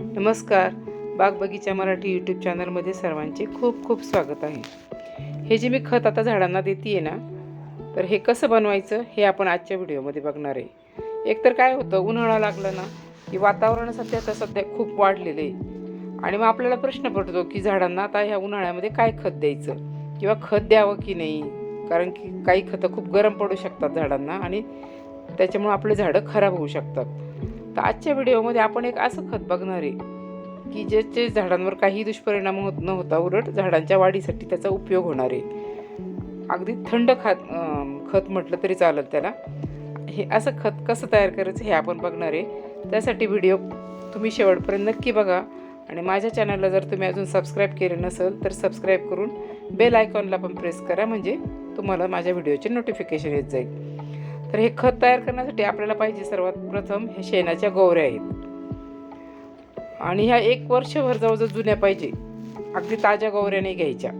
नमस्कार. बाग बगीचा मराठी यूट्यूब चॅनलमध्ये सर्वांचे खूप खूप स्वागत आहे. हे जे मी खत आता झाडांना देते आहे ना तर हे कसं बनवायचं हे आपण आजच्या व्हिडिओमध्ये बघणार आहे. एकतर काय होतं उन्हाळा लागला ना की वातावरण सध्या तर सध्या खूप वाढलेलं आहे. आणि मग आपल्याला प्रश्न पडतो की झाडांना आता ह्या उन्हाळ्यामध्ये काय खत द्यायचं? किंवा खत द्यावं की नाही? कारण की काही खतं खूप गरम पडू शकतात झाडांना आणि त्याच्यामुळे आपले झाडं खराब होऊ शकतात. तर आजच्या व्हिडिओमध्ये आपण एक असं खत बघणार आहे की ज्याचे झाडांवर काही दुष्परिणाम होत न होता उलट झाडांच्या वाढीसाठी त्याचा उपयोग होणार आहे. अगदी थंड खात खत म्हटलं तरी चालेल त्याला. हे असं खत कसं तयार करायचं हे आपण बघणार आहे. त्यासाठी व्हिडिओ तुम्ही शेवटपर्यंत नक्की बघा. आणि माझ्या चॅनलला जर तुम्ही अजून सबस्क्राईब केले नसेल तर सबस्क्राईब करून बेल आयकॉनला पण प्रेस करा म्हणजे तुम्हाला माझ्या व्हिडिओचे नोटिफिकेशन येत जाईल. तर हे खत तयार करण्यासाठी आपल्याला पाहिजे सर्वात प्रथम हे शेणाच्या गोवऱ्या आहेत. आणि ह्या एक वर्षभर जवळजवळ जुन्या पाहिजे. अगदी ताज्या गोवऱ्या नाही घ्यायच्या.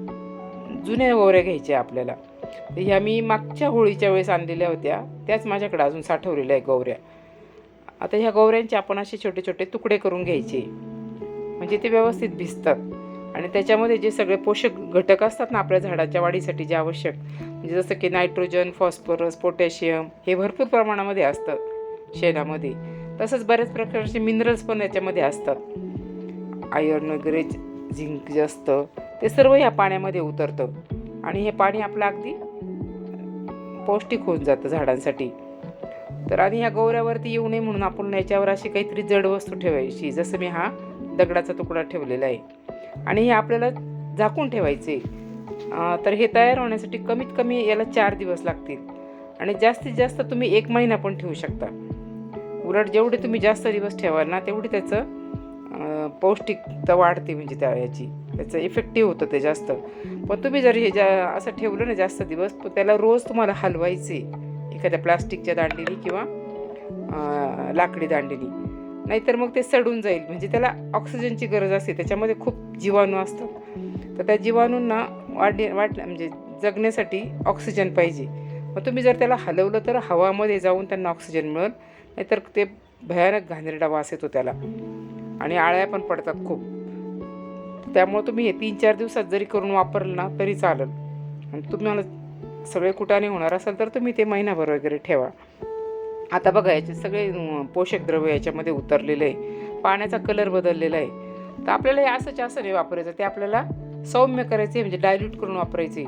जुन्या गोवऱ्या घ्यायच्या आपल्याला. तर ह्या मी मागच्या होळीच्या वेळेस आणलेल्या होत्या. त्याच माझ्याकडे अजून साठवलेल्या आहे गोवऱ्या. आता ह्या गोवऱ्यांचे आपण असे छोटे छोटे तुकडे करून घ्यायचे. म्हणजे ते व्यवस्थित भिजतात. आणि त्याच्यामध्ये जे सगळे पोषक घटक असतात ना आपल्या झाडाच्या वाढीसाठी जे आवश्यक म्हणजे जसं की नायट्रोजन फॉस्फरस पोटॅशियम हे भरपूर प्रमाणामध्ये असतं शेणामध्ये. तसंच बऱ्याच प्रकारचे मिनरल्स पण याच्यामध्ये असतात. आयर्न वगैरे झिंक जे असतं ते सर्व ह्या पाण्यामध्ये उतरतं. आणि हे पाणी आपलं अगदी पौष्टिक होऊन जातं झाडांसाठी. तर आणि ह्या गौऱ्यावरती येऊ नये म्हणून आपण याच्यावर अशी काहीतरी जड वस्तू ठेवायची जसं मी हा दगडाचा तुकडा ठेवलेला आहे. आणि हे आपल्याला झाकून ठेवायचे. तर हे तयार होण्यासाठी कमीत कमी याला चार दिवस लागतील. आणि जास्तीत जास्त तुम्ही एक महिना पण ठेवू शकता. उलट जेवढे तुम्ही जास्त दिवस ठेवाल ना तेवढी त्याचं पौष्टिकता वाढते म्हणजे त्या याची. त्याचं इफेक्टिव्ह होतं ते जास्त. पण तुम्ही जर हे जा असं ठेवलं ना जास्त दिवस तर त्याला रोज तुम्हाला हलवायचे. एखाद्या प्लास्टिकच्या दांडीनी किंवा लाकडी दांडीनी. नाहीतर मग ते सडून जाईल. म्हणजे त्याला ऑक्सिजनची गरज असते. त्याच्यामध्ये खूप जीवाणू असतात. तर त्या जीवाणूंना वाढ वाढ म्हणजे जगण्यासाठी ऑक्सिजन पाहिजे. मग तुम्ही जर त्याला हलवलं तर हवामध्ये जाऊन त्यांना ऑक्सिजन मिळेल. नाहीतर ते भयानक घाणेरडा वास येतो त्याला. आणि आळ्या पण पडतात खूप. त्यामुळे तुम्ही हे तीन चार दिवसात जरी करून वापरलं ना तरी चालेल. आणि तुम्हाला सगळे कुटाने होणार असेल तर तुम्ही ते महिनाभर वगैरे ठेवा. आता बघा याचे सगळे पोषक द्रव्य याच्यामध्ये उतरलेले आहे. पाण्याचा कलर बदललेला आहे. तर आपल्याला हे असंच असं नाही वापरायचं. ते आपल्याला सौम्य करायचे म्हणजे डायल्यूट करून वापरायचे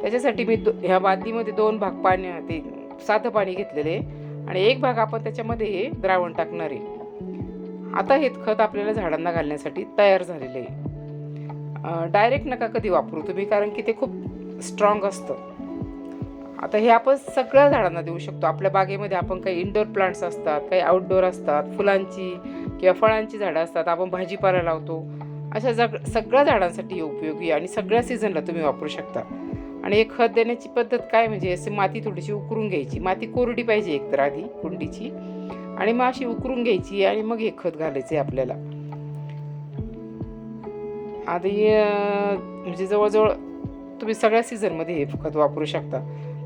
त्याच्यासाठी मी दो ह्या बादलीमध्ये दोन भाग पाणी ते साधं पाणी घेतलेले आहे. आणि एक भाग आपण त्याच्यामध्ये हे द्रावण टाकणार आहे. आता हे खत आपल्याला झाडांना घालण्यासाठी तयार झालेलं आहे. डायरेक्ट नका कधी वापरू तुम्ही कारण की ते खूप स्ट्रॉंग असतं. आता हे आपण सगळ्या झाडांना देऊ शकतो. आपल्या बागेमध्ये आपण काही इनडोअर प्लांट्स असतात काही आउटडोअर असतात फुलांची किंवा फळांची झाडं असतात आपण भाजीपाला लावतो अशा जग सगळ्या झाडांसाठी उपयोगी आहे आणि सगळ्या सीझनला तुम्ही वापरू शकता. आणि हे खत देण्याची पद्धत काय म्हणजे असे माती थोडीशी उकरून घ्यायची. माती कोरडी पाहिजे एकतर आधी कुंडीची. आणि मग अशी उकरून घ्यायची आणि मग हे खत घालायचे आपल्याला. आधी म्हणजे जवळजवळ तुम्ही सगळ्या सीझनमध्ये हे खत वापरू शकता.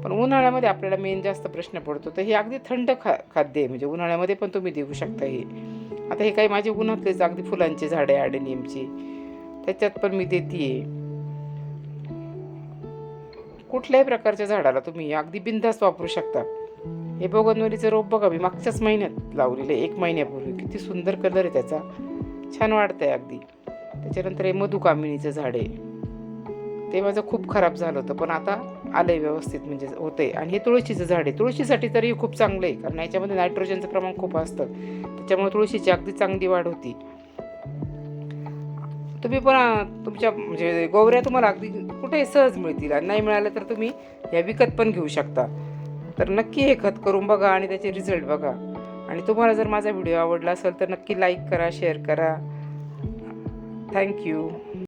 पण उन्हाळ्यामध्ये आपल्याला मेन जास्त प्रश्न पडतो. तर हे अगदी थंड खा खाद्य आहे. म्हणजे उन्हाळ्यामध्ये पण तुम्ही देऊ शकता हे. आता हे काही माझे उन्हातलेच अगदी फुलांचे झाडे आडेनियमची त्याच्यात पण मी देते कुठल्याही प्रकारच्या झाडाला तुम्ही अगदी बिंदास वापरू शकता. हे बोगनवलीचं रोप बघा मी मागच्याच महिन्यात लावलेलं आहे. एक महिन्यापूर्वी. किती सुंदर कलर आहे त्याचा. छान वाटतंय अगदी. त्याच्यानंतर हे मधुकामिनीचं झाड आहे. ते माझं खूप खराब झालं होतं. पण आता आलंय व्यवस्थित म्हणजे होतंय. आणि हे तुळशीचं झाड आहे. तुळशीसाठी तरी खूप चांगलं आहे. कारण याच्यामध्ये नायट्रोजनचं प्रमाण खूप असतं. त्याच्यामुळे तुळशीची अगदी चांगली वाढ होती. तुम्ही पण तुमच्या म्हणजे गोवऱ्या तुम्हाला अगदी कुठेही सहज मिळतील. आणि नाही मिळालं तर तुम्ही ह्या विकत पण घेऊ शकता. तर नक्की हे खत करून बघा आणि त्याचे रिझल्ट बघा. आणि तुम्हाला जर माझा व्हिडिओ आवडला असेल तर नक्की लाईक करा शेअर करा. थँक्यू